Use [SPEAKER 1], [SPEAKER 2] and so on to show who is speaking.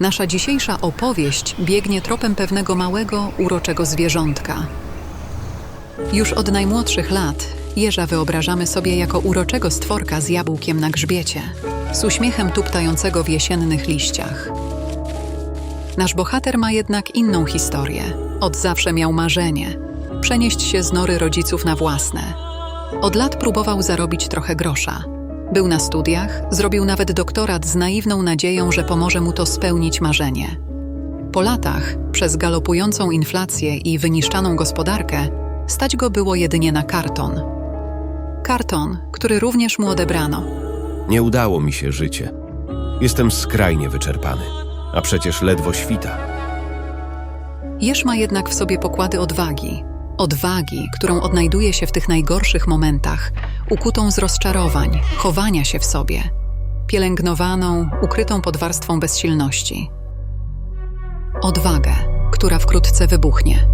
[SPEAKER 1] Nasza dzisiejsza opowieść biegnie tropem pewnego małego, uroczego zwierzątka. Już od najmłodszych lat jeża wyobrażamy sobie jako uroczego stworka z jabłkiem na grzbiecie, z uśmiechem tuptającego w jesiennych liściach. Nasz bohater ma jednak inną historię. Od zawsze miał marzenie przenieść się z nory rodziców na własne. Od lat próbował zarobić trochę grosza. Był na studiach, zrobił nawet doktorat z naiwną nadzieją, że pomoże mu to spełnić marzenie. Po latach, przez galopującą inflację i wyniszczaną gospodarkę, stać go było jedynie na karton. Karton, który również mu odebrano.
[SPEAKER 2] Nie udało mi się życie. Jestem skrajnie wyczerpany, a przecież ledwo świta.
[SPEAKER 1] Jerz ma jednak w sobie pokłady odwagi. Odwagi, którą odnajduje się w tych najgorszych momentach, ukutą z rozczarowań, chowania się w sobie, pielęgnowaną, ukrytą pod warstwą bezsilności. Odwagę, która wkrótce wybuchnie.